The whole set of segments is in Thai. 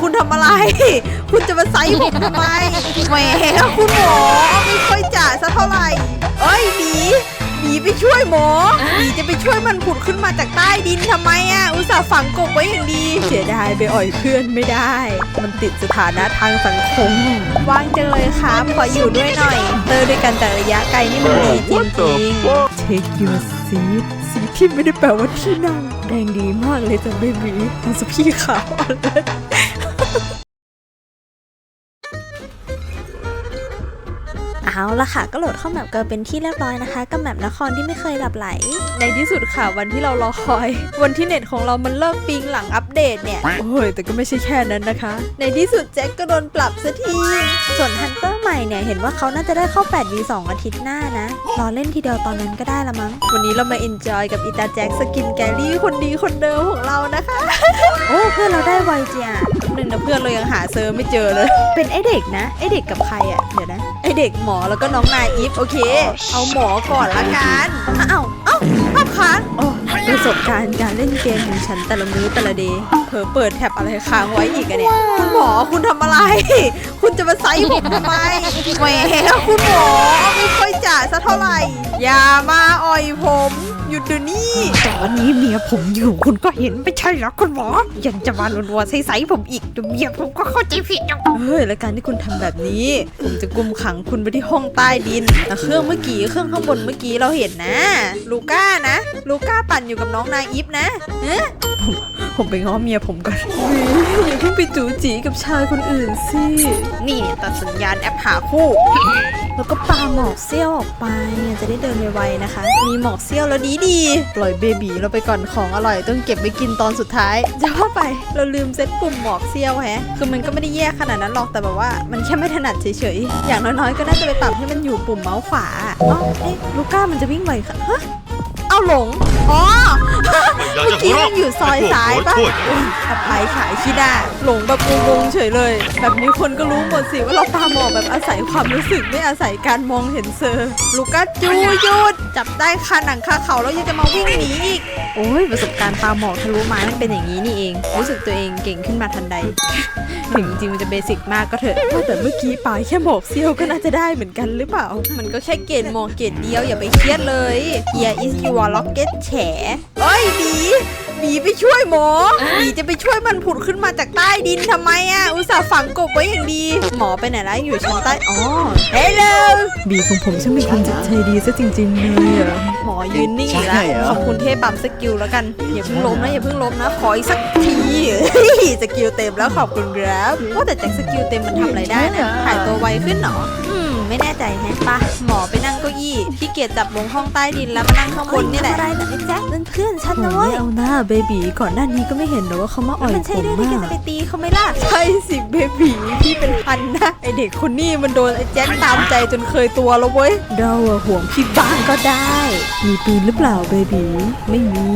คุณทำอะไร คุณจะมาไซส์ผมทำไมแหมคุณหมอไม่ค่อยจ่าสักเท่าไหร่ เอ้ยหมีหมีไปช่วยหมอหมีจะไปช่วยมันผุดขึ้นมาจากใต้ดินทำไมอะอุตส่าห์ฝังกบไว้อย่างดี เสียดายไปอ่อยเพื่อนไม่ได้ มันติดสถานะทางสังคมว่างจังเลยครับขออยู่ด้วยหน่อยเตอร์ด้วยกันแต่ระยะไกลนี่มันดีจริงๆ Take your seat สีที่ไม่ได้แปลว่าที่นั่งแดงดีมากเลยจ้ะเบบีมันจะพี่ขาวอ่อนเลย เอาละค่ะก็โหลดเข้าแมปเกินเป็นที่เรียบร้อยนะคะกับแมปนครที่ไม่เคยหลับไหล ในที่สุดค่ะวันที่เรารอคอย วันที่เน็ตของเรามันเลิกปิงหลังอัปเดตเนี่ย โอ้ย แต่ก็ไม่ใช่แค่นั้นนะคะ ในที่สุดแจ็คก็โดนปรับสักที ส่วนฮันเตอร์ใหม่เนี่ย เห็นว่าเขาน่าจะได้เข้า 8v2 อาทิตย์หน้านะรอเล่นทีเดียวตอนนั้นก็ได้ละมั้ง วันนี้เรามาเอนจอยกับอีตาแจ็คสกินแกลี่คนดีคนเดิมของเรานะคะ โอ้เพื่อนเราได้ไวเจียหนึ่งนะเพื่อนเรายังหาเซอร์ไม่เจอเลย เป็นไอเด็กนะไอเด็กกับใครอะ่ะเดี๋ยวนะไอเด็กหมอแล้วก็น้องนายอีฟโอเค เอาหมอก่อนละกันอ้าวเอ้าภาพค้างโอ้ประสบการณ์การเล่นเกมของฉันแต่ละมื้อแต่ละเดย์เผลอเปิดแท็บอะไรค้างไว้อีกอะเนี่ยคุณหมอคุณทำอะไร คุณจะมาไซส์ผมทำไมแหมคุณหมอไม่ค่อยจ่าสักเท่าไหร่ อย่ามาอ่อยผมหยุดเดี๋ยวนี้ ตอนนี้เมียผมอยู่คุณก็เห็นไม่ใช่เหรอคุณหมอ ยังจะมาลัวๆใสๆผมอีกเดี๋ยวเมียผมก็เข้าใจผิดอย่างเฮ้ยและการที่คุณทำแบบนี้ ผมจะกุมขังคุณไปที่ห้องใต้ดินแต่เครื่องเมื่อกี้เครื่องข้างบนเมื่อกี้เราเห็นนะ ลูก้านะ ลูก้าปั่นอยู่กับน้องนายอีฟนะเอ๊ะผมผมไปง้อเมียผมก่อนอย่าเพิ่งไปจูจีกับชายคนอื่นสิ นี่ตัดสัญญาณแอปหาคู่ แล้วก็ปาหมอกเซี่ยวออกไปจะได้เดินไวๆนะคะ มีหมอกเซี่ยวแล้วดีดีปล่อยเบบีเราไปก่อนของอร่อยต้องเก็บไปกินตอนสุดท้ายจะว่าไปเราลืมเซตปุ่มหมอกเซี่ยวแฮะคือมันก็ไม่ได้แย่ขนาดนั้นหรอกแต่แบบว่ามันแค่ไม่ถนัดเฉยๆอย่างน้อยๆก็น่าจะไปปรับให้มันอยู่ปุ่มเมาส์ขวาอ๋อเอ๊ะลูก้ามันจะวิ่งไวค่ะฮะ เอาหลง อ๋ออยากเมื่อจะหักี้วมัเราะนอยู่ซอยซ้ายปะโอ้ยอภัยขายขี้หน้าหลงแบบงงๆเฉยเลย แบบนี้คนก็รู้หมดสิว่าเราตาหมอกแบบอาศัยความรู้สึกไม่อาศัยการมองเห็นเซอร์ ลูกัสจูหยุด จับได้คาหนังคาเขาแล้วยังจะมาวิ่งหนีอีก โอ้ยประสบการณ์ตาหมอกทะลุไม้มันเป็นอย่างนี้นี่เอง รู้สึกตัวเองเก่งขึ้นมาทันใด ถึงจริงมันจะเบสิกมากก็เถอะแต่เมื่อกี้ปลาแค่หมอกเซียวก็น่าจะได้เหมือนกันหรือเปล่า มันก็แค่เกณฑ์หมอกเกณฑ์เดียวอย่าไปเครียดเลย Here is your rocket แฉเอ้ยดี ไปช่วยหมอบีจะไปช่วยมันผุดขึ้นมาจากใต้ดินทำไมอะอุตส่าห์ฝังกบไว้อย่างดี หมอไปไหนแล้วอยู่ชั้นใต้อ๋อเฮลโลบีของผมช่างเป็นคนจิตใจดีซะจริงๆเลยอะหมอยืนนิ่งอีกแล้วขอบคุณเทพปั๊มสกิลแล้วกันอย่าเพิ่งล้มนะอย่าเพิ่งล้มนะขออีกสักทีสกิลเต็มแล้วขอบคุณครับว่าแต่แจ็คสกิลเต็มมันทำอะไรได้นะหายตัวไวขึ้นเหรออืม ไม่แน่ใจแฮะปะหมอไปนั่งเก้าอี้ขี้เกียจจับลงห้องใต้ดินแล้วมานั่งข้างบนนี่แหละทำอะไรนะไอ้แจ็คนั่นเพื่อนฉันโอ้นะเว้ยยเอาหน้าเบบีก่อนหน้านี้ก็ไม่เห็นหรอกว่าเขามาอ่อยมันผใช่มเรื่องที่แกมาจะไปตีเขาไหมล่ะใช่สิเบบีพี่เป็นพันนะไอเด็กคนนี้มันโดนไอแจ็คตามใจจนเคยตัวแล้วเว้ยเราอะห่วงพี่บ้างก็ได้ มีปืนหรือเปล่าเบบีไม่มี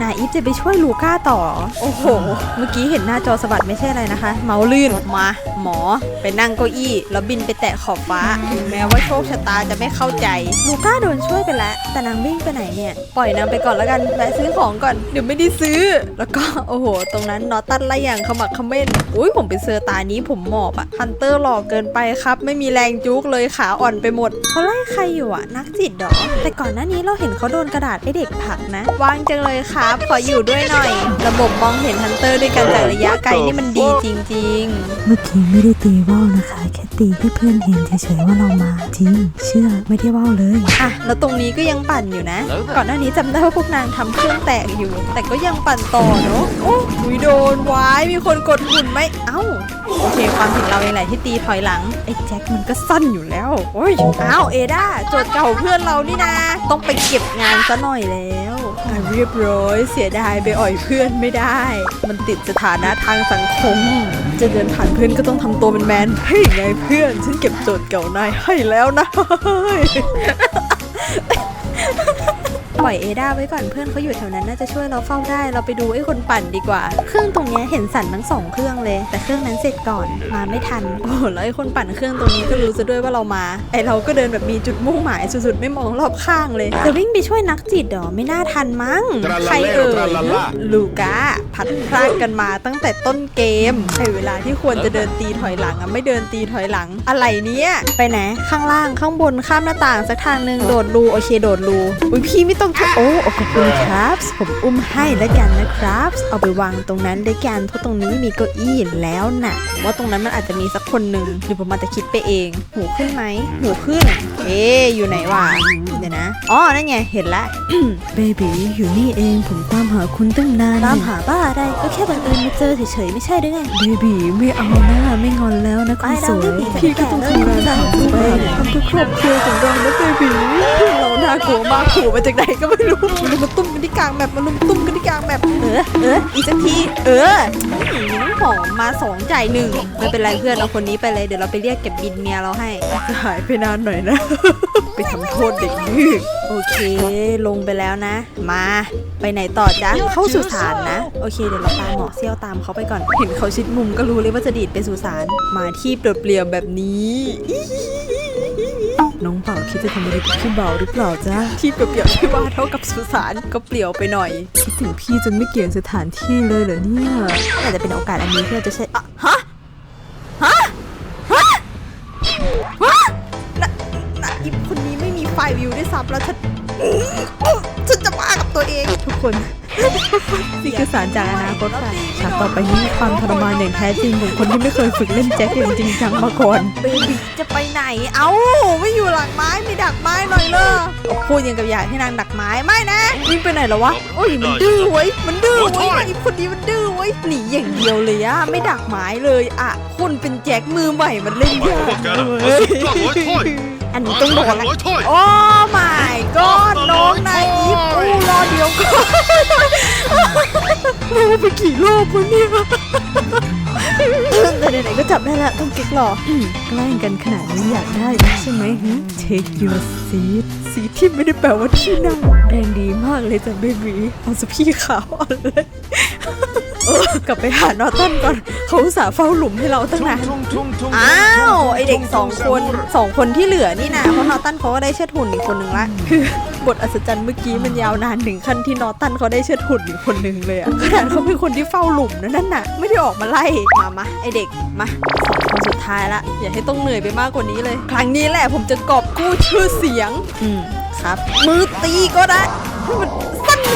นายอีฟจะไปช่วยลูก้าต่อ โอ้โห เมื่อกี้เห็นหน้าจอสะบัดไม่ใช่อะไรนะคะ เมาส์ลื่นมา หมอไปนั่งเก้าอี้แล้วบินไปแตะขอบฟ้าถึงแม้ว่าโชคชะตาจะไม่เข้าใจ ลูก้าโดนช่วยไปแล้ว แต่นางวิ่งไปไหนเนี่ย ปล่อยนางไปก่อนแล้วกันแวะซื้อของก่อน เดี๋ยวไม่ได้ซื้อ แล้วก็โอ้โห ตรงนั้นนอตันไล่อย่างขมักเขม้นอุ้ยผมไปเซอร์ตานี้ผมหมอบอะฮันเตอร์หล่อเกินไปครับ ไม่มีแรงจุกเลยขาอ่อนไปหมดเขาไล่ใครอยู่อะนักจิตเหรอแต่ก่อนหน้านี้เราเห็นเขาโดนกระดาษไอเด็กผลักนะว่างจังเลยครับขออยู่ด้วยหน่อย ระบบมองเห็นฮันเตอร์ด้วยกันจากระยะไกลนี่มันดีจริงเมื่อกี้ไม่ได้ตีว่าวนะคะ แค่ตีให้เพื่อนเห็นเฉยๆว่าเรามาจริง เชื่อไม่ได้ว่าวเลยๆอะ แล้วตรงนี้ก็ยังปั่นอยู่นะ ก่อนหน้านี้จำได้ว่าพวกนางทำเครื่องแตกอยู่ แต่ก็ยังปั่นต่อเนอะโอ้ยโดนวายมีคนกดหุ่นไหมเอ้า โอเคความผิดเราเองแหละที่ตีถอยหลัง ไอ้แจ็คมันก็สั้นอยู่แล้ว โอ้ยอ้าวเอดาโจทย์เก่าเพื่อนเรานี่นาต้องไปเก็บงานซะหน่อยแล้วอะเรียบร้อย เสียดายไปอ่อยเพื่อนไม่ได้ มันติดสถานะทางสังคม จะเดินผ่านเพื่อนก็ต้องทำตัวเป็นแมนเฮ้ยไงเพื่อนฉันเก็บโจทย์เก่านายให้แล้วนะ ปล่อยเอด้าไว้ก่อนเพื่อนเขาอยู่แถวนั้นน่าจะช่วยเราเฝ้าได้ เราไปดูไอ้คนปั่นดีกว่า เครื่องตรงเนี้ยเห็นสั่นทั้งสองเครื่องเลย แต่เครื่องนั้นเสร็จก่อนมาไม่ทัน โอ้โหแล้วไอ้คนปั่นเครื่องตรงนี้ก็รู้ซะด้วยว่าเรามา ไอเราก็เดินแบบมีจุดมุ่งหมายสุดๆ ไม่มองรอบข้างเลย จะวิ่งไปช่วยนักจิตเหรอไม่น่าทันมั้ง ใครเอ่ยลูก้าพัดพลาดกันมาตั้งแต่ต้นเกมในเวลาที่ควรจะเดินตีถอยหลังอะไม่เดินตีถอยหลังอะไรเนี้ยไปไหนข้างล่างข้างบนข้ามหน้าต่างสักทางหนึ่งโดดรูโอเคโดดรูอุ้ยพี่ไม่ต้องช่วยโอ้ขอบคุณครับ ผมอุ้มให้แล้วกันนะครับ เอาไปวางตรงนั้นด้วยกันเพราะตรงนี้มีเก้าอี้แล้วน่ะผมว่าตรงนั้นมันอาจจะมีสักคนหนึ่งหรือผมอาจจะคิดไปเอง หูขึ้นไหมหูขึ้น เอ๊ะอยู่ไหนวะเดี๋ยวนะอ๋อนั่นไงเห็นละเบบีอยู่นี่เองผมตามหาคุณตั้งนานตามหาบ้าอะไรก็แค่บังเอิญมาเจอเฉยๆไม่ใช่หรือไงเบบีไม่เอาหน้าไม่งอนแล้วนะคุณสวยพี่ก็ต้องทำงานของตัวเองทำเพื่อครอบครัวของเรานะเบบีเราน่ากลัวมากขู่มาจากไหนก็ไม่รู้มันมาตุ้มกันที่กลางแบบมันลุมตุ้มกันที่กลางแบบเออเอออีกสักทีเออมีน้ำหอมมาสองจ่ายหนึ่งไม่เป็นไรเพื่อนเอาคนนี้ไปเลยเดี๋ยวเราไปเรียกเก็บบินเมียเราให้จะหายไปนานหน่อยนะ ไปทำโทษเด็กดื้อโอเค ลงไปแล้วนะ มาไปไหนต่อจ๊ะเข้าสุสานนะ โอเคเดี๋ยวเราตามหมอเซี่ยวตามเขาไปก่อน เห็นเขาชิดมุมก็รู้เลยว่าจะดีดไปสุสานมาที่เปลี่ยวๆแบบนี้ น้องเป่าคิดจะทำอะไรกับพี่เบาหรือเปล่าจ๊ะที่เปรียวๆที่ว่าเท่ากับสุสานก็เปลี่ยวไปหน่อย คิดถึงพี่จนไม่เกี่ยงสถานที่เลยเหรอเนี่ยอาจจะเป็นโอกาสอันนี้ที่เราจะใช้อะฮะ คือสารจากอนาคตค่ะฉากต่อไปนี้ความทรมานอย่างแท้จริงของคนที่ไม่เคยฝึกเล่นแจ็คอย่างจริงจังมาก่อน เบบีจะไปไหน เอ้า ไม่อยู่หลังไม้มีดักไม้หน่อยเลยพูดยังกับอยากให้นางดักไม้ ไม่นะวิ่งไปไหนแล้ววะโอ้ยมันดื้อเว้ย มันดื้อเว้ยไอ้คนนี้มันดื้อเว้ย หนีอย่างเดียวเลยอะไม่ดักไม้เลยอะคนเป็นแจ็คมือใหม่มันเล่นยากพวกแกน่ะเว้ย สุดยอดร้อยถ้วยอันนี้ต้องโดนละร้อยถ้วยโอ้ my god น้องนายอีฟกูรอเดี๋ยวก่อนเราไปกี่รอบวะเนี่ยแต่ไหนๆก็จับได้แล้วต้องกิ๊กหรอแกล้งกันขนาดนี้อยากได้นักใช่ไหมฮะ Take your seat สีที่ไม่ได้แปลว่าที่นั่งแรงดีมากเลยจ้ะเบบีเอาสพี่ขาวอ่อนเลยเออกลับไปหานอตันก่อนเขาสาเฝ้าหลุมให้เราตั้งนานอ้าวไอเด็กสองคนสองคนที่เหลือนี่นะเพราะนอตันเขาก็ได้เชิดหุ่นอีกคนนึงละคือบทอัศจรรย์เมื่อกี้มันยาวนานถึงขั้นที่นอตันเขาได้เชิดหุ่นอีกคนนึงเลยอะขนาดเขาเป็นคนที่เฝ้าหลุมนะนั่นน่ะไม่ได้ออกมาไล่มามาไอเด็กมาสองคนสุดท้ายละอย่าให้ต้องเหนื่อยไปมากกว่านี้เลย ครั้งนี้แหละผมจะกอบกู้ชื่อเสียง อืมครับ มือตีก็ได้มัน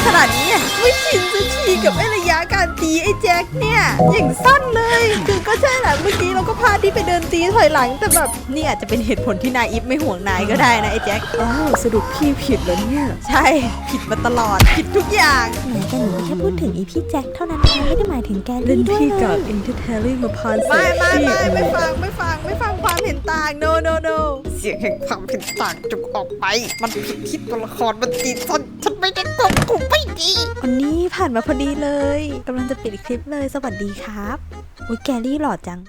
ขนาดนี้อะไม่ชินจะชีกับไอ้ระยะการตีไอ้แจ็คเนี่ยอย่างสั้นเลย คือก็ใช่แหละเมื่อกี้เราก็พลาดที่ไปเดินตีถอยหลังแต่แบบนี่อาจจะเป็นเหตุผลที่นายอิฟไม่ห่วงนายก็ได้นะไอ้แจ็คอ้าวสรุปพี่ผิดเหรอเนี่ยใช่ผิดมาตลอดผิดทุกอย่างไหนกันหนูแค่พูดถึงอีพี่แจ็คเท่านั้นนะไม่ได้หมายถึงแกเล่นด้วยพี่เลกับยอินเตอร์เทลลิ่งมาพานใส่ไม่ไม่พี่ ไม่โอ้ไม่โหฟังไม่ฟังไม่ฟังความเห็นต่าง no no no เสียงแห่งความเห็นต่างจงออกไป มันผิดที่ตัวละครมันตีฉันฉันไม่ได้กบกูไม่ดีวันนี้ผ่านมาพอดีเลยกำลังจะปิดคลิปเลยสวัสดีครับอุ้ยแกรี่หล่อจัง